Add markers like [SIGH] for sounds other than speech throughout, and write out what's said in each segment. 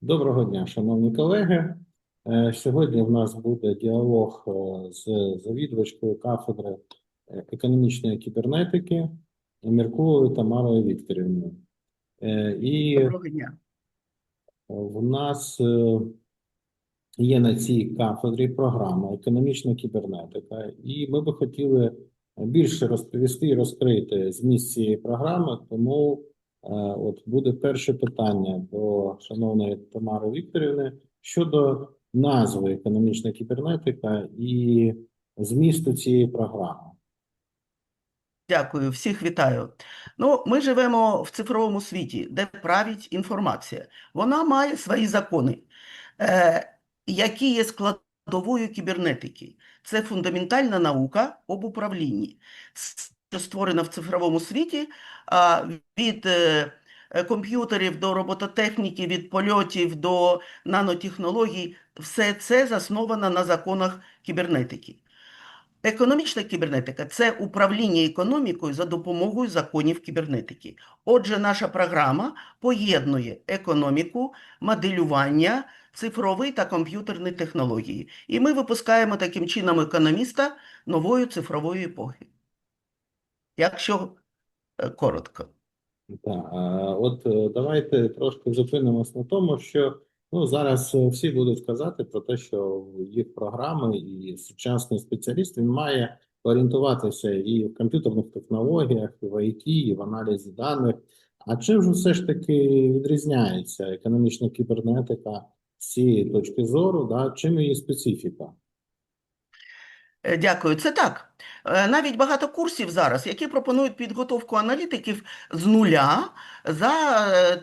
Доброго дня, шановні колеги. Е, Сьогодні в нас буде діалог е, з завідувачкою кафедри е, економічної кібернетики Мірковою Тамарою Вікторівною. І Доброго дня. в нас є на цій кафедрі програма економічна кібернетика, і ми би хотіли більше розповісти і розкрити зміст цієї програми. Тому от буде перше питання до шановної Тамари Вікторівни щодо назви економічна кібернетика і змісту цієї програми. Дякую, всіх вітаю. Ну, ми живемо в цифровому світі, де править інформація. Вона має свої закони, е, які є складовою кібернетики. Це фундаментальна наука об управлінні, що створена в цифровому світі від е, е, комп'ютерів до робототехніки, від польотів до нанотехнологій. Все це засновано на законах кібернетики. Економічна кібернетика це управління економікою за допомогою законів кібернетики. Отже, наша програма поєднує економіку, моделювання, цифрові та комп'ютерні технології. І ми випускаємо таким чином економіста нової цифрової епохи. Якщо е, коротко. Так, от е, давайте трошки зупинимось на тому, що ну зараз е, всі будуть казати про те, що їх програми і сучасний спеціаліст він має орієнтуватися і в комп'ютерних технологіях, і в ІТ, і в аналізі даних. А чим ж все ж таки відрізняється економічна кібернетика з цієї точки зору? Да? Чим її специфіка? Е, Дякую. Це так. Е, Навіть багато курсів зараз, які пропонують підготовку аналітиків з нуля за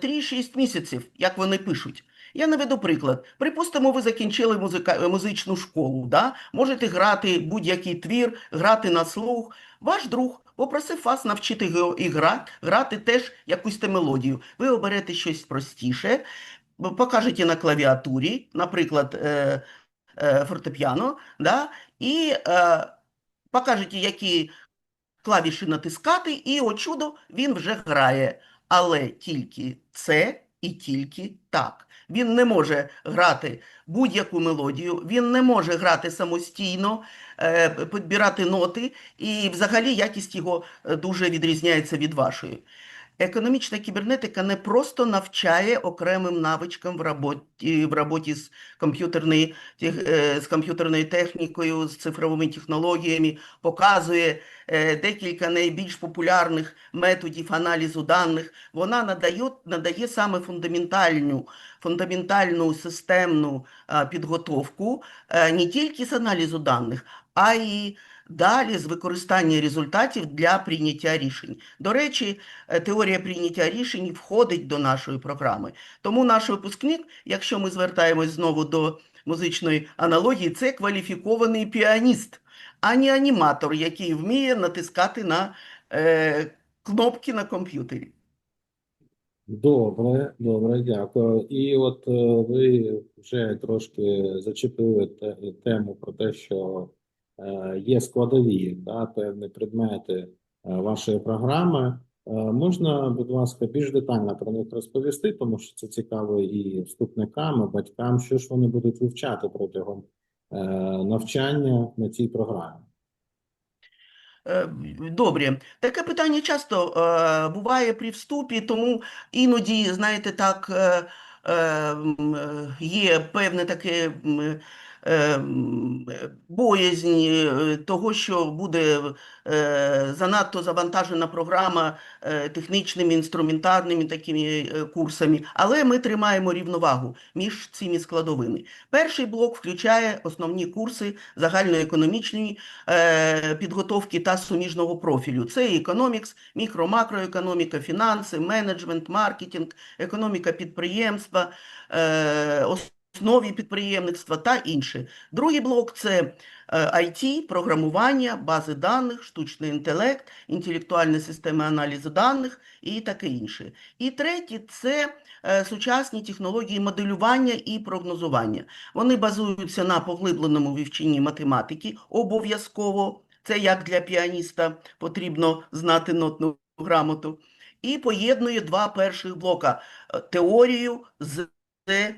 е, 3-6 місяців, як вони пишуть. Я наведу приклад. Припустимо, ви закінчили музика... музичну школу, да? можете грати будь-який твір, грати на слух. Ваш друг попросив вас навчити його і гра... грати теж якусь те мелодію. Ви оберете щось простіше, покажете на клавіатурі, наприклад, е... е, фортепіано, да? і е, покажете, які клавіші натискати, і, о чудо, він вже грає. Але тільки це і тільки так. Він не може грати будь-яку мелодію, він не може грати самостійно, е, підбирати ноти, і взагалі якість його е, дуже відрізняється від вашої. Економічна кібернетика не просто навчає окремим навичкам в роботі, в роботі з комп'ютерною, е, з комп'ютерною технікою, з цифровими технологіями, показує е, декілька найбільш популярних методів аналізу даних. Вона надає, надає саме фундаментальну, фундаментальну системну підготовку е, не тільки з аналізу даних, а й далі з використання результатів для прийняття рішень. До речі, е, теорія прийняття рішень входить до нашої програми. Тому наш випускник, якщо ми звертаємось знову до музичної аналогії, це кваліфікований піаніст, а не аніматор, який вміє натискати на е, кнопки на комп'ютері. Добре, добре, дякую. І от е, ви вже трошки зачепили тему про те, що є складові та певні предмети е, вашої програми. Е, Можна, будь ласка, більш детально про них розповісти, тому що це цікаво і вступникам, і батькам, що ж вони будуть вивчати протягом е, навчання на цій програмі. Е, Добре, таке питання часто е, буває при вступі, тому іноді, знаєте, так е, е, е, є певне таке е, е, боязнь е, того, що буде е, занадто завантажена програма технічними, інструментарними такими курсами, але ми тримаємо рівновагу між цими складовими. Перший блок включає основні курси загальноекономічні е, підготовки та суміжного профілю. Це економікс, мікро-макроекономіка, фінанси, менеджмент, маркетинг, економіка підприємства, основі підприємництва та інше. Другий блок це е, IT, програмування, бази даних, штучний інтелект, інтелектуальні системи аналізу даних і таке інше. І третє це е, сучасні технології моделювання і прогнозування. Вони базуються на поглибленому вивченні математики обов'язково. Це як для піаніста потрібно знати нотну грамоту. І поєднує два перших блока: е, теорію з е,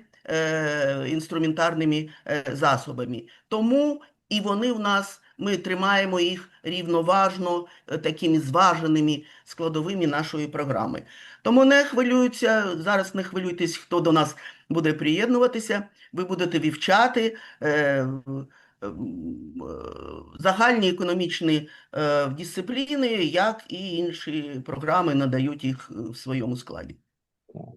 інструментарними е, засобами. Тому і вони в нас, ми тримаємо їх рівноважно е, такими зваженими складовими нашої програми. Тому не хвилюються, зараз не хвилюйтесь, хто до нас буде приєднуватися. Ви будете вивчати е, е, загальні економічні е, дисципліни, як і інші програми надають їх е, в своєму складі.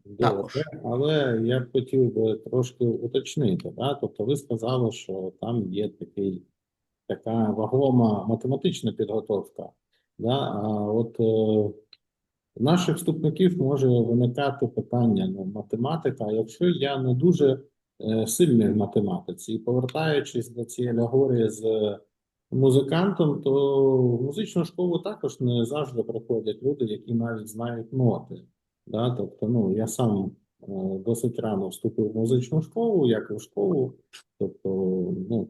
Добре, але я б хотів би трошки уточнити, да? Тобто ви сказали, що там є такий, така вагома математична підготовка. Да? А от е, наших вступників може виникати питання, ну, математика, якщо я не дуже е, сильний в математиці, і повертаючись до цієї алегорії з музикантом, то в музичну школу також не завжди приходять люди, які навіть знають ноти. Да? Тобто, ну, я сам е, досить рано вступив в музичну школу, як і в школу. Тобто, ну,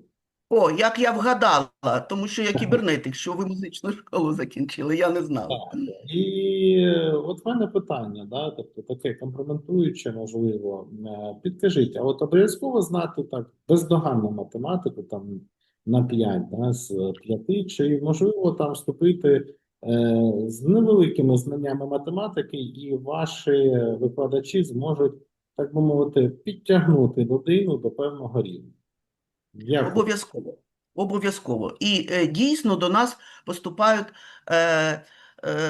О, як я вгадала, тому що я кібернетик, що ви музичну школу закінчили, я не знала. і е, от в мене питання, да? Тобто таке компрометуюче, можливо. Е, Підкажіть, а от обов'язково знати так бездоганну математику там на 5, да, з 5, чи можливо там вступити з невеликими знаннями математики, і ваші викладачі зможуть, так би мовити, підтягнути людину до певного рівня. Обов'язково. Обов'язково. І е, дійсно до нас поступають е, е,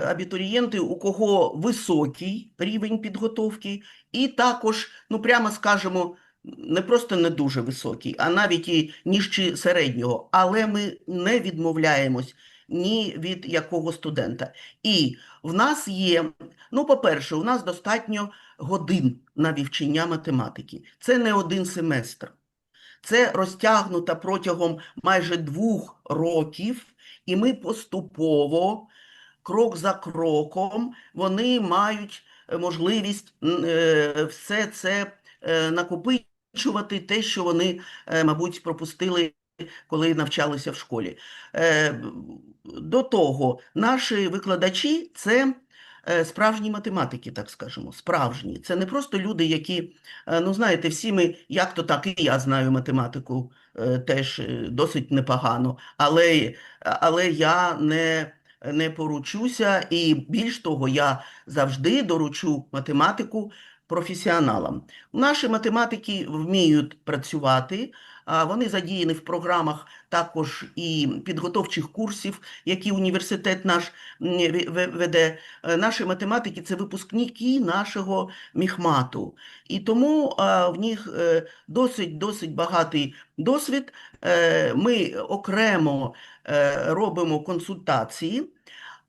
абітурієнти, у кого високий рівень підготовки, і також, ну прямо скажемо, не просто не дуже високий, а навіть і нижче середнього. Але ми не відмовляємось ні від якого студента. І в нас є, ну, по-перше, у нас достатньо годин на вивчення математики. Це не один семестр. Це розтягнуто протягом майже двох років, і ми поступово, крок за кроком, вони мають е, можливість е, все це е, накопичувати, те, що вони, мабуть, пропустили, коли навчалися в школі. Е, До того, наші викладачі це е, справжні математики, так скажемо, справжні. Це не просто люди, які Е, Ну, знаєте, всі ми, як то так, і я знаю математику теж досить непогано, але, але я не, не поручуся, і більш того, я завжди доручу математику професіоналам. Наші математики вміють працювати, вони задіяні в програмах також і підготовчих курсів, які університет наш веде. Е, Наші математики – це випускники нашого міхмату. І тому в них е, досить досить багатий досвід. Е, Ми окремо робимо консультації.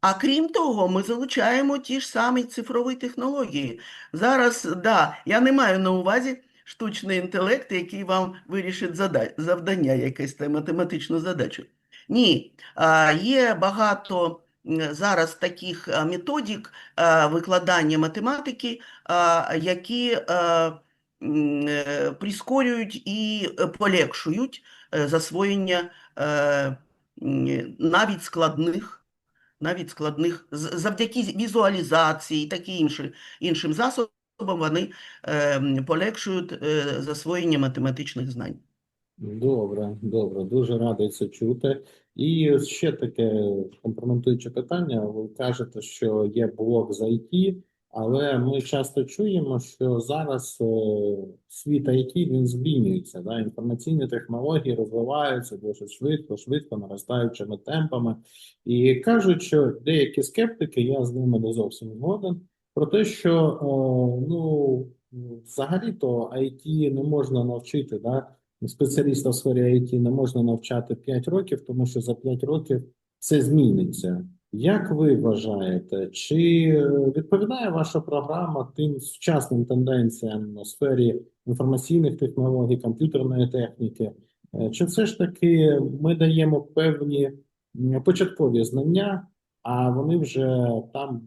А крім того, ми залучаємо ті ж самі цифрові технології. Зараз, да, я не маю на увазі штучний інтелект, який вам вирішить завдання, якесь там математичну задачу. Ні, є багато зараз таких а, методик викладання математики, які е, прискорюють і полегшують е, засвоєння е, навіть складних навіть складних, завдяки візуалізації і такі іншим засобам вони е, полегшують е, засвоєння математичних знань. Добре, добре, дуже радий це чути. І ще таке компрометуюче питання. Ви кажете, що є блок з IT, але ми часто чуємо, що зараз е, світ IT він змінюється. Да? Інформаційні технології розвиваються дуже швидко, швидко, наростаючими темпами. І кажуть, що деякі скептики, я з ними не зовсім згоден, про те, що ну, взагалі-то IT не можна навчити, да? спеціаліста в сфері IT не можна навчати 5 років, тому що за 5 років все зміниться. Як ви вважаєте, чи е, відповідає ваша програма тим сучасним тенденціям у сфері інформаційних технологій, комп'ютерної техніки? Е, Чи все ж таки ми даємо певні початкові знання, а вони вже там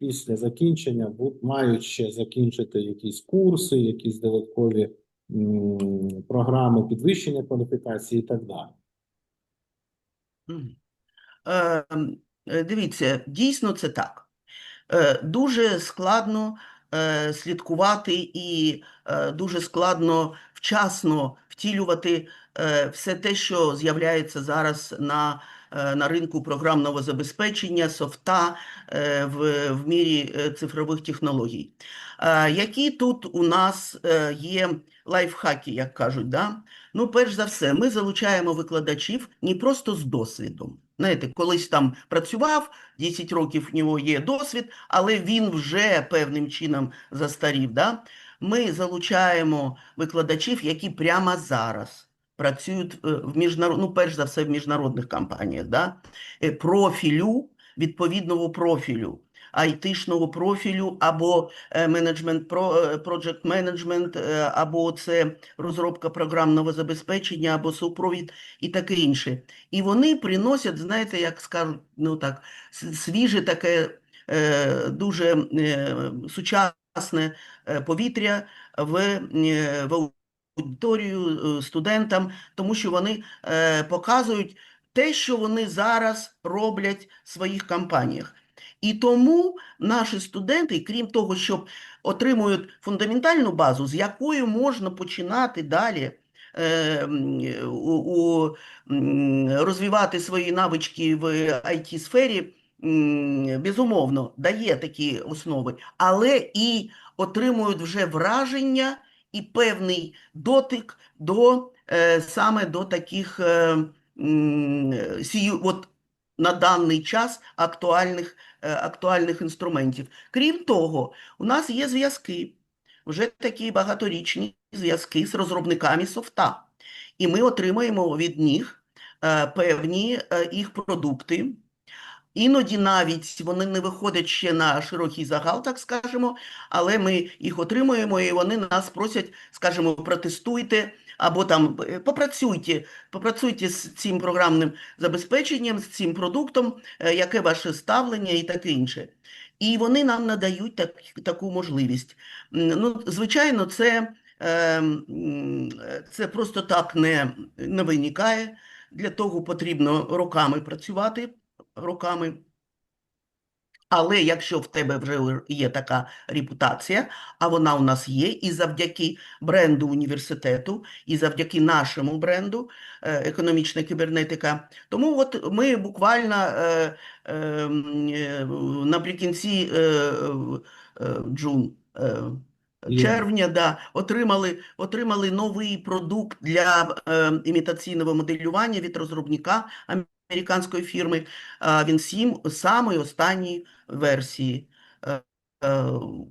після закінчення мають ще закінчити якісь курси, якісь додаткові програми підвищення кваліфікації і так далі. Е, е, Дивіться, дійсно це так. Е, Дуже складно слідкувати і дуже складно вчасно втілювати все те, що з'являється зараз на, на ринку програмного забезпечення, софта е, в, в мірі е, цифрових технологій. Е, Які тут у нас е, є лайфхаки, як кажуть, да? Ну, перш за все, ми залучаємо викладачів не просто з досвідом. Знаєте, колись там працював, 10 років в нього є досвід, але він вже певним чином застарів. Да? Ми залучаємо викладачів, які прямо зараз працюють е, в міжнарод... ну, перш за все, в міжнародних компаніях, да? Е, профілю, відповідного профілю, айтишного профілю або е, менеджмент, про, е, менеджмент, або це розробка програмного забезпечення, або супровід і таке інше. І вони приносять, знаєте, як скажуть, ну так, свіже таке дуже сучасне повітря в, в аудиторію е, студентам, тому що вони е, показують те, що вони зараз роблять в своїх компаніях. І тому наші студенти, крім того, що отримують фундаментальну базу, з якою можна починати далі е, у, у, розвивати свої навички в IT-сфері, безумовно, дає такі основи, але і отримують вже враження і певний дотик до е, саме до таких е, от, на даний час актуальних, е, актуальних інструментів. Крім того, у нас є зв'язки, вже такі багаторічні зв'язки з розробниками софта. І ми отримаємо від них певні їх продукти. Іноді навіть вони не виходять ще на широкий загал, так скажемо, але ми їх отримуємо, і вони нас просять, скажімо, протестуйте або там е, попрацюйте, попрацюйте з цим програмним забезпеченням, з цим продуктом, е, яке ваше ставлення і таке інше. І вони нам надають так, таку можливість. Ну, звичайно, це, е, м, е, це просто так не, не виникає. Для того потрібно роками працювати, роками. Але якщо в тебе вже є така репутація, а вона у нас є, і завдяки бренду університету, і завдяки нашому бренду е, економічна кібернетика, тому от ми буквально е, е, е, наприкінці е, е, джун, е, червня, да, отримали, отримали новий продукт для е, імітаційного моделювання від розробника американської фірми. А, Він сім самої останньої версії. Е, е,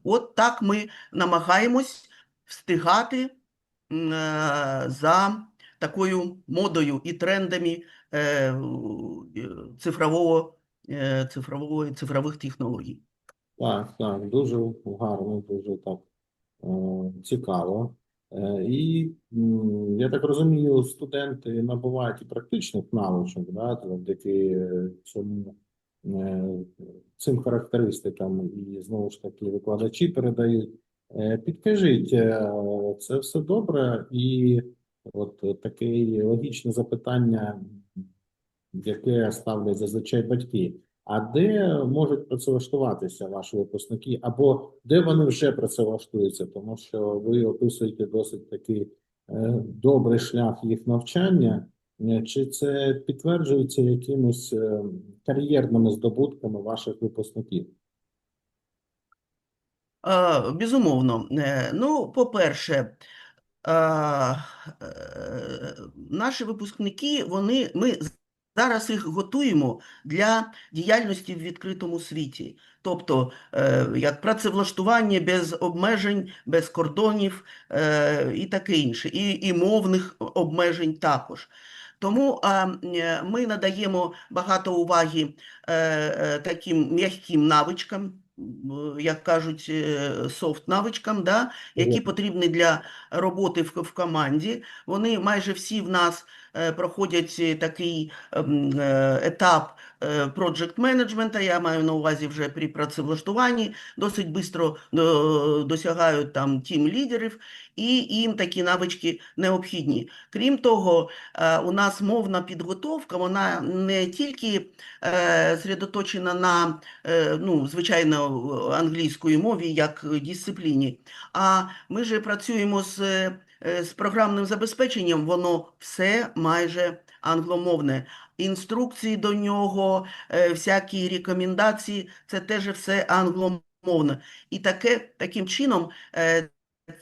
От так ми намагаємось встигати е, за такою модою і трендами цифрового, цифрового, цифрових технологій. Так, так, дуже гарно, дуже так цікаво. Е, І я так розумію, студенти набувають і практичних навичок, да, завдяки цьому е, цим характеристикам, і знову ж таки викладачі передають. Е, Підкажіть, е, це все добре, і от таке логічне запитання, яке ставлять зазвичай батьки. А де можуть працевлаштуватися ваші випускники, або де вони вже працевлаштуються, тому що ви описуєте досить такий е, добрий шлях їх навчання, Е, чи це підтверджується якимись е, кар'єрними здобутками ваших випускників? А, Безумовно. Ну, по-перше, а, наші випускники, вони, ми зараз їх готуємо для діяльності в відкритому світі. Тобто, е, як працевлаштування без обмежень, без кордонів е, і таке інше, і, і мовних обмежень також. Тому е, ми надаємо багато уваги таким м'яким навичкам, як кажуть, софт-навичкам, да, які потрібні для роботи в, в команді. Вони майже всі в нас е, проходять е, такий ем, е, етап е, project менеджмента, я маю на увазі вже при працевлаштуванні, досить швидко досягають там тім лідерів, і їм такі навички необхідні. Крім того, е, у нас мовна підготовка, вона не тільки е, зосередоточена на е, ну, звичайно англійської мові як дисципліні, а ми же працюємо з, е, з програмним забезпеченням, воно все майже англомовне. Інструкції до нього, е, всякі рекомендації, це теж все англомовне. І таке, таким чином е,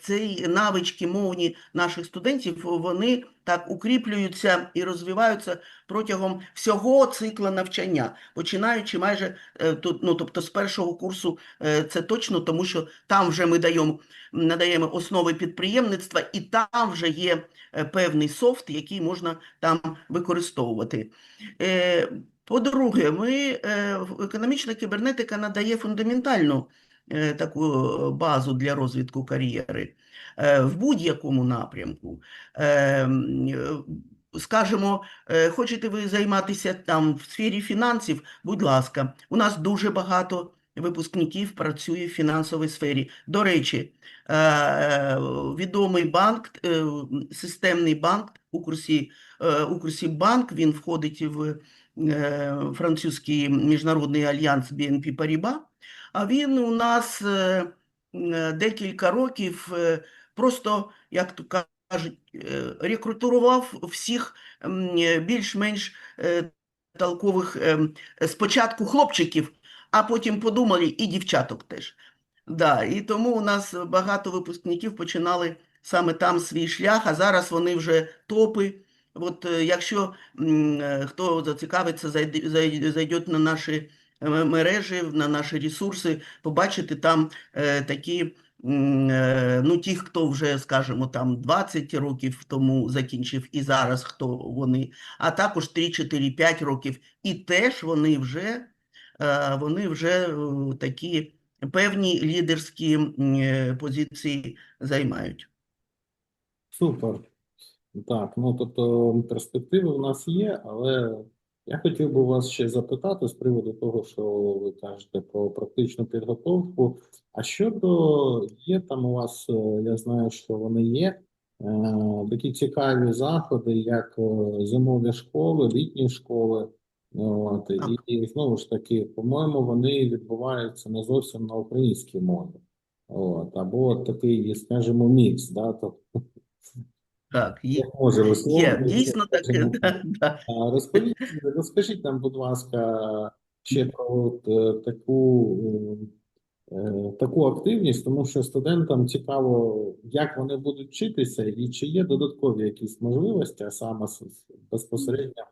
ці навички мовні наших студентів, вони так укріплюються і розвиваються протягом всього цикла навчання, починаючи майже е, тут, ну, тобто з першого курсу е, це точно, тому що там вже ми даємо, надаємо основи підприємництва, і там вже є е, певний софт, який можна там використовувати. По-друге, ми, економічна кібернетика надає фундаментальну таку е, базу для розвитку кар'єри е, в будь-якому напрямку. Е, е, е, хочете ви займатися там в сфері фінансів, будь ласка, у нас дуже багато випускників працює в фінансовій сфері. До речі, е, е, відомий банк, е, системний банк, Укрсі, е, Укрсібанк, він входить в е, французький міжнародний альянс BNP Paribas, а він у нас е, е, декілька років е, просто, як то кажуть, е, рекрутував всіх е, більш-менш е, толкових спочатку хлопчиків, а потім подумали і дівчаток теж. Да, і тому у нас багато випускників починали саме там свій шлях, а зараз вони вже топи. От е, якщо е, хто зацікавиться, зайде, на наші е, мережі, на наші ресурси, побачите там такі, ну, ті, хто вже, скажімо, там 20 років тому закінчив, і зараз хто вони, а також 3, 4, 5 років, і теж вони вже, вони вже такі певні лідерські позиції займають. Супер. Так, ну тобто перспективи в нас є, але я хотів би вас ще запитати з приводу того, що ви кажете про практичну підготовку. А щодо є там у вас, е, я знаю, що вони є, е, такі цікаві заходи, як е, зимові школи, літні школи. От, і, і знову ж таки, по-моєму, вони відбуваються не зовсім на українській мові. От, або такий, скажімо, мікс, да, Так, є, як може є, дійсно скажімо таке. так. [LAUGHS] Да, да. А Розповідь, розкажіть нам, будь ласка, ще про от, е, таку, е, таку активність, тому що студентам цікаво, як вони будуть вчитися, і чи є додаткові якісь можливості, а саме с- с- безпосередньо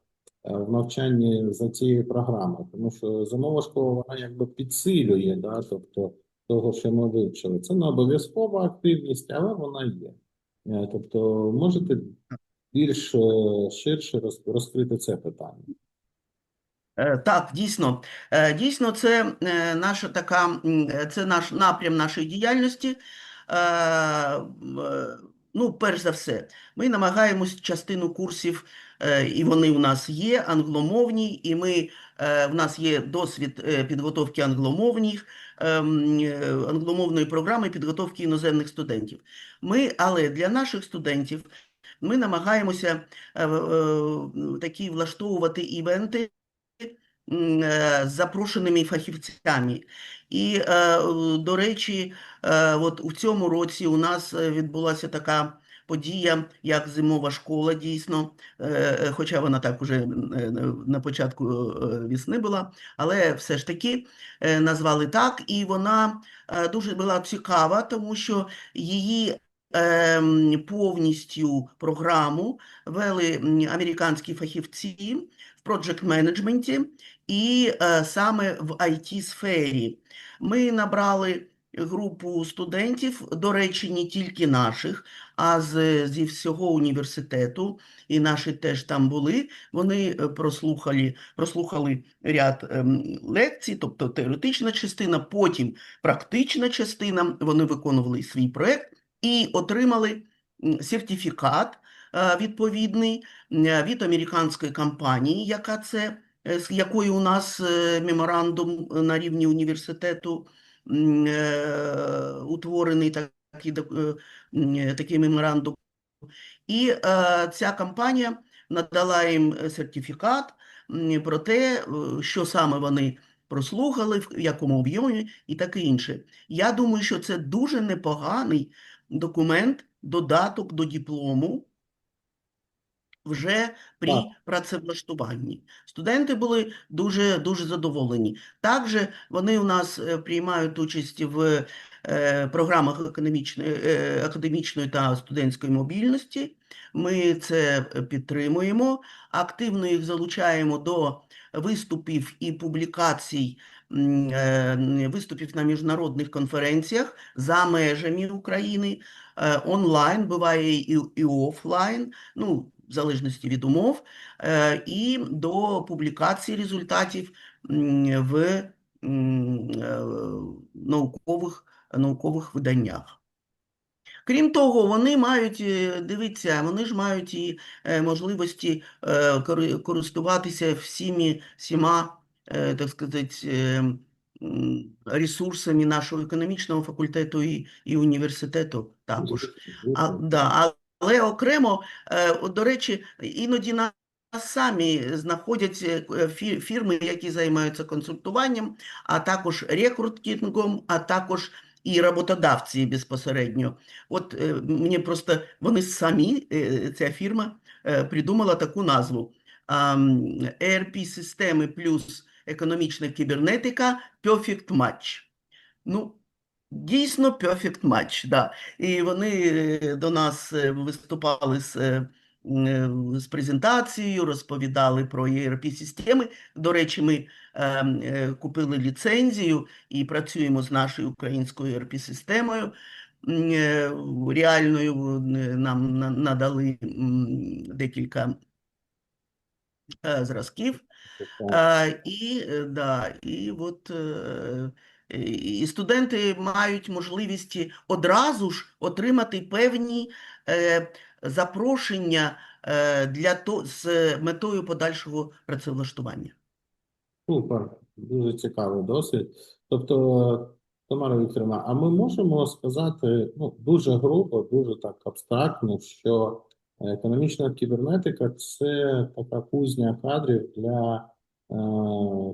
е, в навчанні за цією програмою, тому що зимова школа вона якби підсилює, да, тобто того, що ми вивчили. Це не обов'язкова активність, але вона є. Е, Тобто, можете більш е, ширше роз- розкрити це питання. Е, Так, дійсно, дійсно, це наша така, це наш напрям нашої діяльності. Ну, перш за все, ми намагаємось частину курсів, і вони у нас є англомовні, і ми, в нас є досвід підготовки англомовних, англомовної програми підготовки іноземних студентів. Ми, але для наших студентів ми намагаємося е, е, такі влаштовувати івенти е, з запрошеними фахівцями. І, е, до речі, е, от у цьому році у нас е, відбулася така подія, як зимова школа, дійсно, е, е, хоча вона так уже е, на початку весни була, але все ж таки назвали так, і вона дуже була цікава, тому що її повністю програму вели американські фахівці в project менеджменті і саме в IT-сфері. Ми набрали групу студентів, до речі, не тільки наших, а з, зі всього університету, і наші теж там були. Вони е, прослухали, прослухали ряд ем, лекцій, тобто теоретична частина, потім практична частина. Вони виконували свій проект і отримали сертифікат е, відповідний е, від американської компанії, яка це, е, з якою у нас меморандум на рівні університету утворений такий, е, е, такий меморандум. І е, ця компанія надала їм е, сертифікат про те, е, що саме вони прослухали, в якому об'ємі і таке інше. Я думаю, що це дуже непоганий документ, додаток до диплому вже при Так. працевлаштуванні. Студенти були дуже, дуже задоволені. Також вони у нас е, приймають участь в е, програмах економічної, е, академічної та студентської мобільності. Ми це підтримуємо, активно їх залучаємо до виступів і публікацій, е, виступів на міжнародних конференціях за межами України, е, онлайн, буває і, і офлайн, ну, в залежності від умов, е, і до публікації результатів в е, наукових, наукових виданнях. Крім того, вони мають, е, дивіться, вони ж мають і можливості користуватися всіми, всіма, так сказати, ресурсами нашого економічного факультету і, і університету також. А, да, але окремо, е, до речі, іноді нас самі знаходять е, фірми, які займаються консультуванням, а також рекрутингом, а також і роботодавці безпосередньо. От е, мені просто вони самі, е, ця фірма, е, придумала таку назву ERP-системи плюс економічна кібернетика Perfect Match. Ну, Дійсно, perfect match, да. І вони е, до нас е, виступали з, е, з презентацією, розповідали про ERP-системи. До речі, ми е, е, купили ліцензію і працюємо з нашою українською ERP-системою. Е, Реальною нам надали декілька зразків. І, да, і от і студенти мають можливість одразу ж отримати певні е, запрошення е, для то, з метою подальшого працевлаштування. Супер, дуже цікавий досвід. Тобто, Тамара Вікторівна, а ми можемо сказати, ну, дуже грубо, дуже так абстрактно, що економічна кібернетика це така кузня кадрів для е,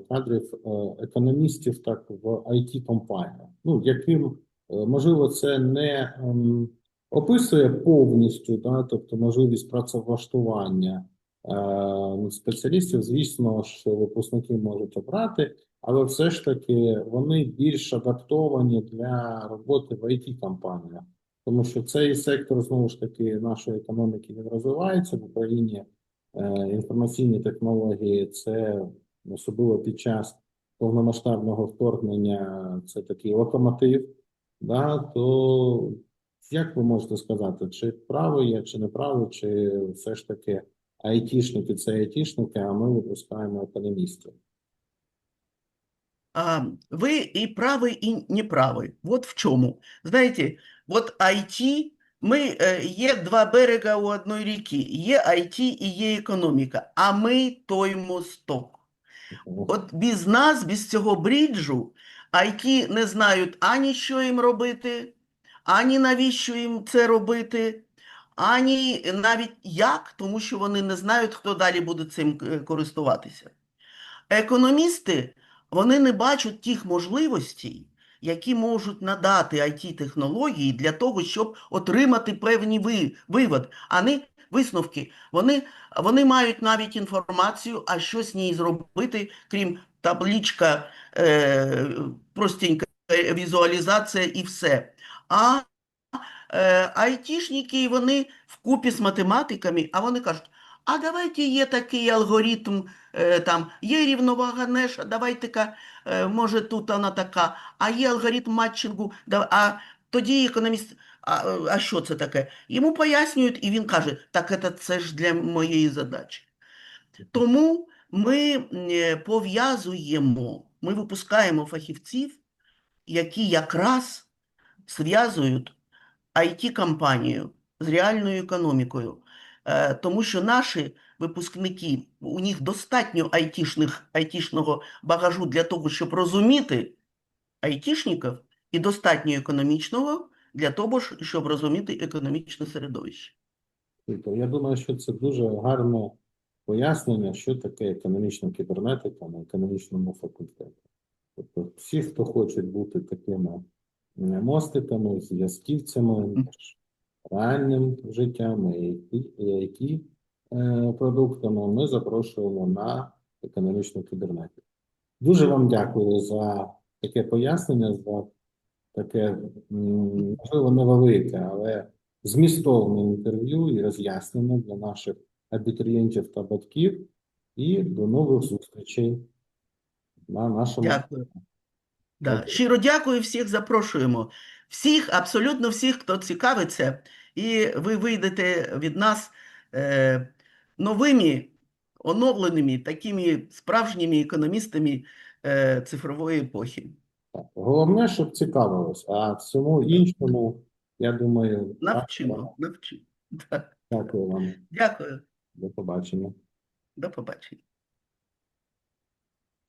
кадрів е, економістів так в it компаніях Ну, яким, е, можливо, це не ем, описує повністю, да, тобто можливість працевлаштування е, спеціалістів, звісно, що випускники можуть обрати, але все ж таки вони більш адаптовані для роботи в it компаніях тому що цей сектор знову ж таки нашої економіки він розвивається в Україні. Е, інформаційні технології це особливо під час повномасштабного вторгнення, це такий локомотив. Да, то як ви можете сказати, чи правий я, чи не правий, чи все ж таки айтішники це айтішники, а ми випускаємо економістів? А, вы и правы, и неправы. Вот в чому. Знаєте, от IT, ми, е, є два берега у одної ріки. Є IT і є економіка, а ми той мосток. От без нас, без цього бріджу, IT не знають ані що їм робити, ані навіщо їм це робити, ані навіть як, тому що вони не знають, хто далі буде цим е, користуватися. Економісти, вони не бачать тих можливостей, які можуть надати IT-технології для того, щоб отримати певні ви- вивод, а не висновки. Вони, вони мають навіть інформацію, а що з ній зробити, крім табличка, е, простенька візуалізація і все. А е, айтішники, вони вкупі з математиками, а вони кажуть, а давайте є такий алгоритм, е, там є рівновага Неша, давайте-ка, е, може тут вона така, а є алгоритм матчингу, а тоді економіст, а, е, а що це таке? Йому пояснюють, і він каже, так це, ж для моєї задачі. Тому ми е, пов'язуємо, ми випускаємо фахівців, які якраз зв'язують IT-компанію з реальною економікою. Е, Тому що наші випускники, у них достатньо айтішних, айтішного багажу для того, щоб розуміти айтішників, і достатньо економічного для того, щоб розуміти економічне середовище. Я думаю, що це дуже гарне пояснення, що таке економічна кібернетика на економічному факультеті. Тобто, всі, хто хочуть бути такими мостиками, зв'язківцями між реальним життям і е, продуктами, ми запрошуємо на економічну кібернетику. Дуже вам дякую за таке пояснення, за таке, можливо, невелике, але змістовне інтерв'ю і роз'яснення для наших абітурієнтів та батьків. І до нових зустрічей на нашому Дякую. Да. Щиро дякую, всіх запрошуємо. Всіх, абсолютно всіх, хто цікавиться, і ви вийдете від нас е, новими, оновленими, такими справжніми економістами е, цифрової епохи. Головне, щоб цікавилось, а всьому іншому, я думаю, Навчимо, навчимо. Дякую вам. Дякую. До побачення. До побачення.